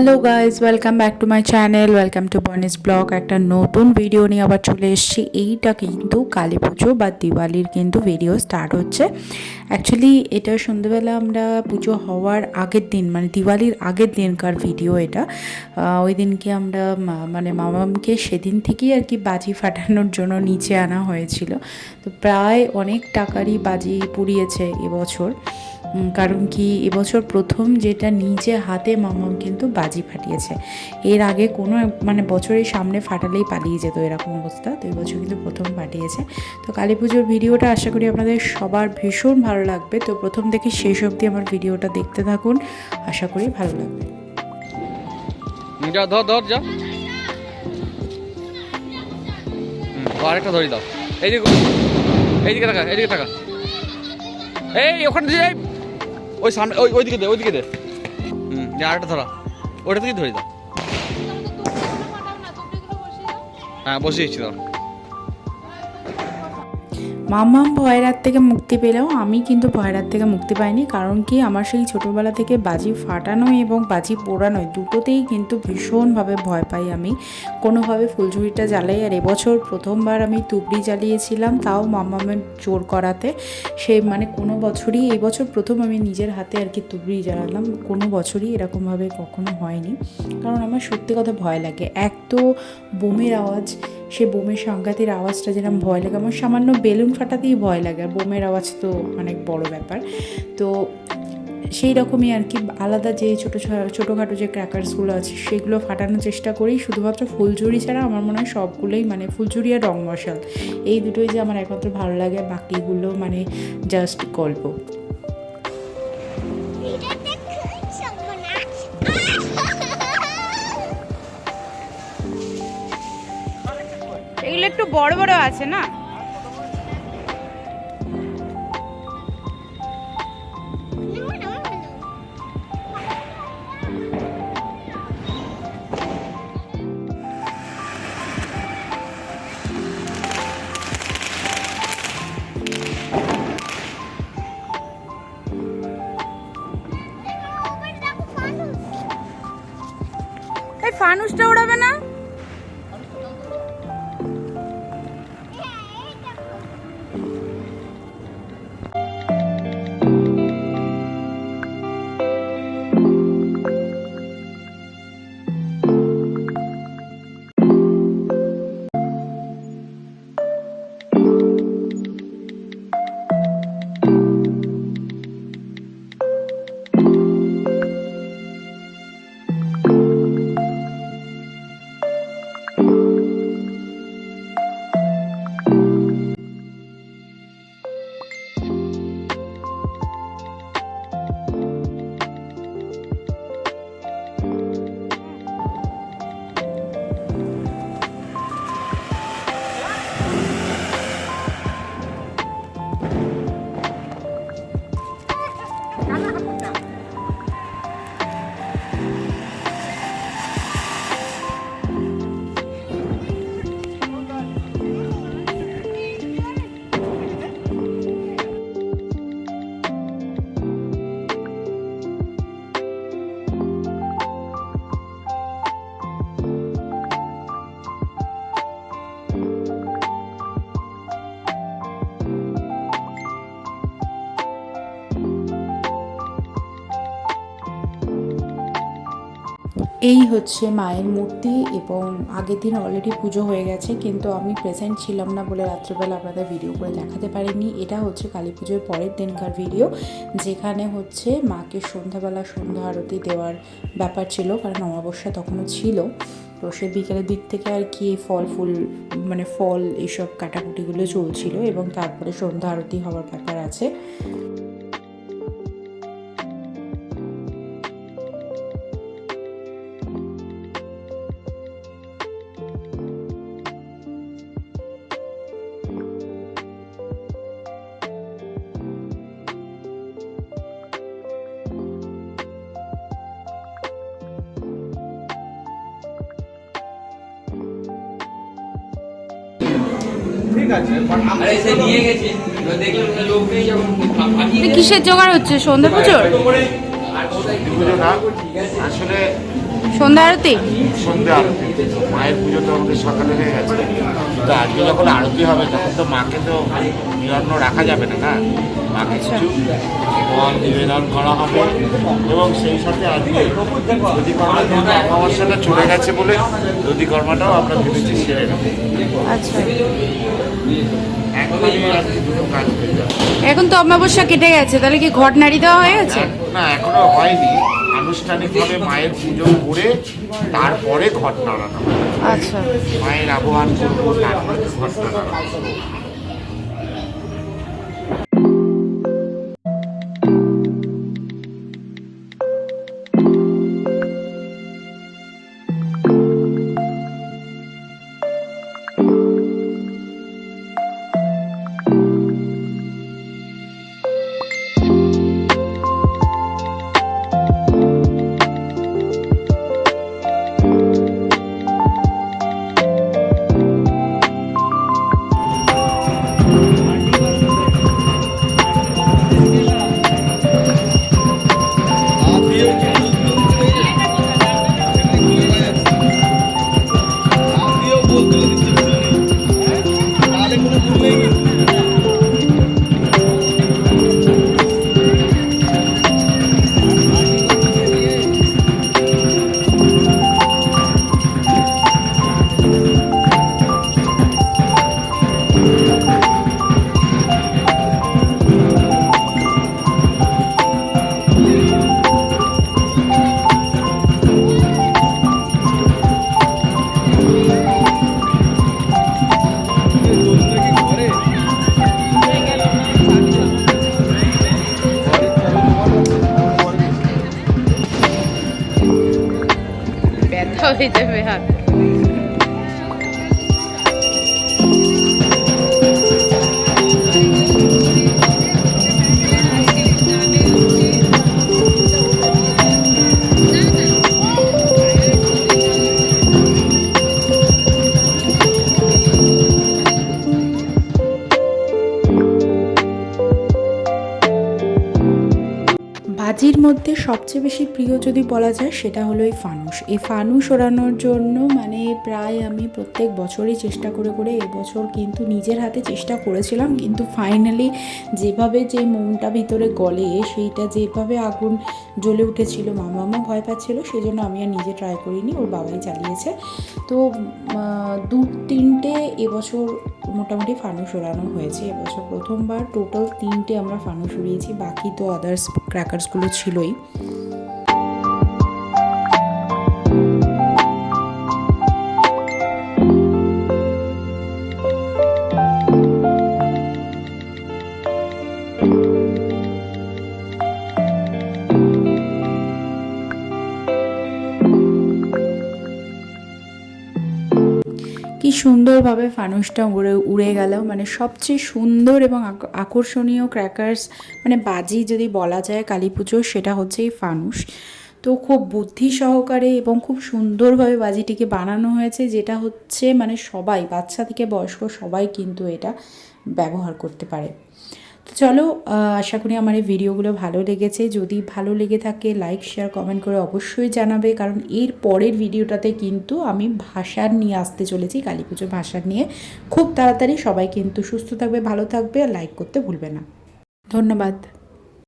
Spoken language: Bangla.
Hello guys welcome back to my channel welcome to বনিস blog একটা নতুন ভিডিও নিয়ে আবার চলে এসেছি। এইটা কিন্তু কালী পুজো বা দিওয়ালির কিন্তু ভিডিও স্টার্ট হচ্ছে। অ্যাকচুয়ালি এটা সন্ধ্যেবেলা আমরা পুজো হওয়ার আগের দিন মানে দিওয়ালির আগের দিনকার ভিডিও এটা। ওই দিনকে আমরা মানে মামামকে সেদিন থেকেই আর কি বাজি ফাটানোর জন্য নিচে আনা হয়েছিল। তো প্রায় অনেক টাকারই বাজি পুড়িয়েছে এবছর। কারণ কি, এবছর প্রথম যেটা নিজে হাতে মামাম কিন্তু বাজি ফাটিয়েছে। এর আগে কোনো মানে বছরের সামনে ফাটালেই পালিয়ে যেত এরকম অবস্থা। তো এই বছর কিন্তু প্রথম ফাটিয়েছে। তো কালী পুজোর ভিডিওটা আশা করি আপনাদের সবার ভীষণ ভালো লাগবে। তো প্রথম থেকে শেষ অবধি আমার ভিডিওটা দেখতে থাকুন। আশা করি ভালো লাগবে। ধর ধর ধরি দাও। এই ওখানে ওই সামনে, ওই, ওইদিকে দে ওইদিকে দে। হুম আরেকটা ধরা। ওটা থেকে ধরে দাও। হ্যাঁ বসিয়েছি দাও মাম্মাম ভয়রাত থেকে মুক্তি পেলেও আমি কিন্তু ভয়রাত থেকে মুক্তি পাইনি। কারণ কি? আমার সেই ছোটোবেলা থেকে বাজি ফাটানো এবং বাজি পোড়ানো দুটোতেই কিন্তু ভীষণভাবে ভয় পাই আমি। কোনোভাবে ফুলঝুড়িটা জ্বালাই আর এবছর প্রথমবার আমি তুবড়ি জ্বালিয়েছিলাম, তাও মাম্মামের জোর করাতে। সে মানে কোনো বছরই এই বছর প্রথম আমি নিজের হাতে আর কি তুবড়ি জ্বালালাম, কোনো বছরই এরকমভাবে কখনো হয়নি। কারণ আমার সত্যি কথা ভয় লাগে। এক তো বোমের আওয়াজ সে বোমের সাংঘাতিক আওয়াজটা যেরকম ভয় লাগে, আমার সামান্য বেলুন ফাটাতেই ভয় লাগে, আর বোমের আওয়াজ তো অনেক বড় ব্যাপার। তো সেই রকমই আর কি, আলাদা যে ছোটো ছোটোখাটো যে ক্র্যাকার্সগুলো আছে, সেগুলো ফাটানোর চেষ্টা করি। শুধুমাত্র ফুলঝুরি ছাড়া আমার মনে হয় সবগুলোই মানে ফুলঝুরি আর রং মশাল, এই দুটোই যে আমার একমাত্র ভালো লাগে বাকিগুলো মানে জাস্ট গল্প। বড় বড় আছে না? ফানুসটা উড়াবে না? এই হচ্ছে মায়ের মূর্তি এবং আগের দিন অলরেডি পুজো হয়ে গেছে, কিন্তু আমি প্রেজেন্ট ছিলাম না বলে রাত্রেবেলা আপনাদের ভিডিও করে দেখাতে পারিনি। এটা হচ্ছে কালী পুজোর পরের দিনকার ভিডিও যেখানে হচ্ছে মাকে সন্ধ্যাবেলা সন্ধ্যা আরতি দেওয়ার ব্যাপার ছিল, কারণ অমাবস্যা তখনও ছিল। তো সে বিকেলের দিক থেকে আর কি ফল, ফুল মানে ফল এইসব কাটাকুটিগুলো চলছিল এবং তারপরে সন্ধ্যা আরতি হওয়ার ব্যাপার আছে। কিসের জোগাড় হচ্ছে? সন্ধ্যা পুজোর আসলে সন্ধ্যা আরতি? সন্ধ্যে আরতি। মায়ের পুজো তো আমাদের সকালে হয়ে গেছে। তো আজকে যখন আরতি হবে তখন তো মাকে তো নিরন্ন রাখা যাবে না না? মাকে কিছু ফল নিবেদন করা হবে। এবং সেই সাথে আজকে দধিকর্মা যেহেতু অমাবস্যাটা চলে গেছে বলে দধিকর্মাটাও আমরা ভেবেছি সেরে নেব। আচ্ছা। এখন তো অমাবস্যা কেটে গেছে তাহলে কি ঘট নাড়ি দেওয়া হয়ে গেছে? না এখনও হয়নি। আনুষ্ঠানিকভাবে মায়ের পুজো করে তারপরে ঘট নাড়ানো আচ্ছা। মায়ের আবহান করব তারপরে ঘটনা ঘট নাড়ানো হবে। ব্যথা হয়ে যাবে হাত মধ্যে সবচেয়ে বেশি প্রিয় যদি বলা যায় সেটা হলো এই ফানুস। এই ফানুস ওড়ানোর জন্য মানে প্রায় আমি প্রত্যেক বছরই চেষ্টা করে করে এবছর কিন্তু নিজের হাতে চেষ্টা করেছিলাম। কিন্তু ফাইনালি যেভাবে যে মনটা ভিতরে গলে, সেইটা যেভাবে আগুন জ্বলে উঠেছিল, মামামও ভয় পাচ্ছিল সেই জন্য আমি আর নিজে ট্রাই করিনি, ওর বাবাই চালিয়েছে। তো দু তিনটে এবছর মোটামুটি ফানুস ওড়ানো হয়েছে। এবছর প্রথমবার টোটাল তিনটে আমরা ফানুস উড়িয়েছি, বাকি তো আদার্স ক্র্যাকার্সগুলো ছিলই। কি সুন্দরভাবে ফানুসটা উড়ে উড়ে গেল। মানে সবচেয়ে সুন্দর এবং আক- আকর্ষণীয় ক্র্যাকার্স মানে বাজি যদি বলা যায় কালী পুজো সেটা হচ্ছে এই ফানুস তো খুব বুদ্ধি সহকারে এবং খুব সুন্দরভাবে বাজিটিকে বানানো হয়েছে, যেটা হচ্ছে মানে সবাই, বাচ্চা থেকে বয়স্ক সবাই কিন্তু এটা ব্যবহার করতে পারে। চলো আশা করি আমার এই ভিডিওগুলো ভালো লেগেছে। যদি ভালো লেগে থাকে লাইক শেয়ার কমেন্ট করে অবশ্যই জানাবে। কারণ এর পরের ভিডিওটাতে কিন্তু আমি ভাষার নিয়ে আসতে চলেছি, কালী পুজোর ভাষার নিয়ে। খুব তাড়াতাড়ি সবাই কিন্তু সুস্থ থাকবে, ভালো থাকবে, আর লাইক করতে ভুলবে না। ধন্যবাদ।